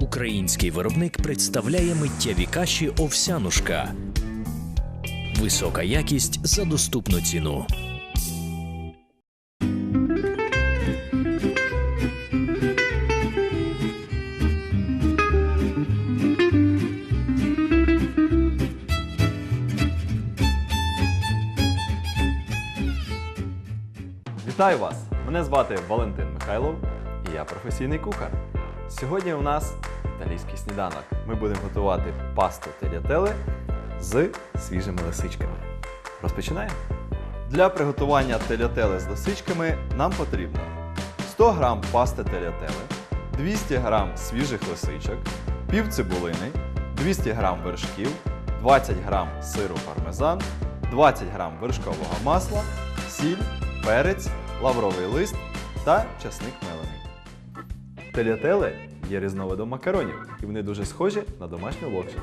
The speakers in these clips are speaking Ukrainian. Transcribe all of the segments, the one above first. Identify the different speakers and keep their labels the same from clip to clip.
Speaker 1: Український виробник представляє миттєві каші овсянушка. Висока якість за доступну ціну.
Speaker 2: Вітаю вас! Мене звати Валентин Михайлов і я професійний кухар. Сьогодні у нас італійський сніданок. Ми будемо готувати пасту телятели з свіжими лисичками. Розпочинаємо. Для приготування телятели з лисичками нам потрібно 100 г пасти телятели, 200 г свіжих лисичок, пів цибулини, 200 г вершків, 20 г сиру пармезан, 20 г вершкового масла, сіль, перець, лавровий лист та часник мелений. Телятели є різновидом макаронів, і вони дуже схожі на домашню локшину.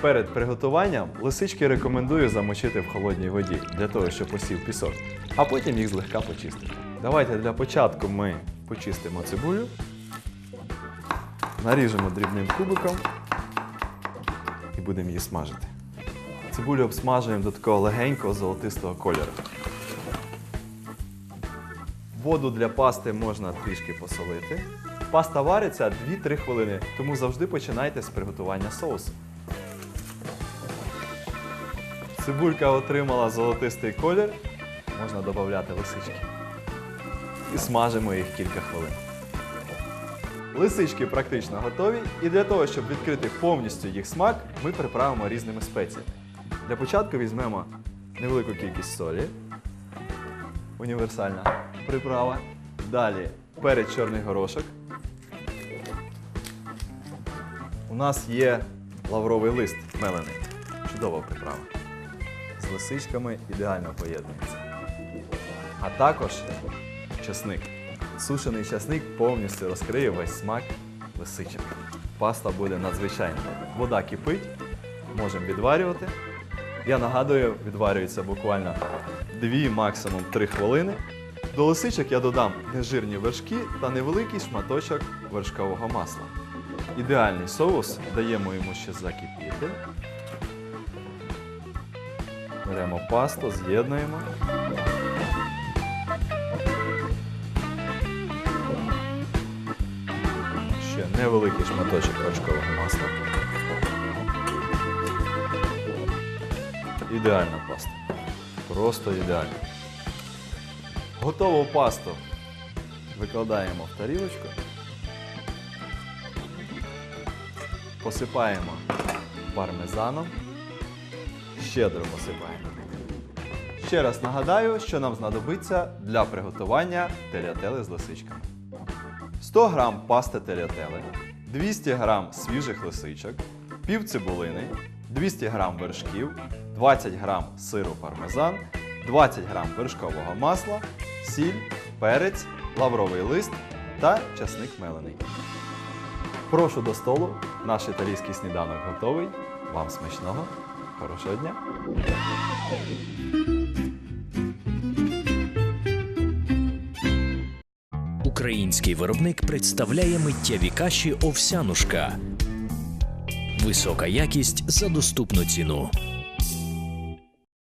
Speaker 2: Перед приготуванням лисички рекомендую замочити в холодній воді для того, щоб посів пісок, а потім їх злегка почистити. Давайте для початку ми почистимо цибулю, наріжемо дрібним кубиком і будемо її смажити. Цибулю обсмажуємо до такого легенького золотистого кольору. Воду для пасти можна трішки посолити. Паста вариться 2-3 хвилини, тому завжди починайте з приготування соусу. Цибулька отримала золотистий колір, можна додати лисички. І смажимо їх кілька хвилин. Лисички практично готові, і для того, щоб відкрити повністю їх смак, ми приправимо різними спеціями. Для початку візьмемо невелику кількість солі, універсальна приправа. Далі перець чорний горошок. У нас є лавровий лист мелений. Чудова приправа. З лисичками ідеально поєднується. А також часник. Сушений часник повністю розкриє весь смак лисичок. Паста буде надзвичайна. Вода кипить, можемо відварювати. Я нагадую, відварюється буквально 2, максимум 3 хвилини. До лисичок я додам нежирні вершки та невеликий шматочок вершкового масла. Ідеальний соус даємо йому ще закипіти. Беремо пасту, з'єднуємо. Ще невеликий шматочок вершкового масла. Ідеальна паста. Просто ідеальна. Готову пасту викладаємо в тарілочку. Посипаємо пармезаном. Щедро посипаємо. Ще раз нагадаю, що нам знадобиться для приготування телятели з лисичками. 100 г пасти телятели, 200 г свіжих лисичок, пів цибулини, 200 г вершків, 20 г сиру пармезан, 20 г вершкового масла, сіль, перець, лавровий лист та часник мелений. Прошу до столу, наш італійський сніданок готовий. Вам смачного, хорошого дня!
Speaker 1: Український виробник представляє миттєві каші овсянушка. Висока якість за доступну ціну.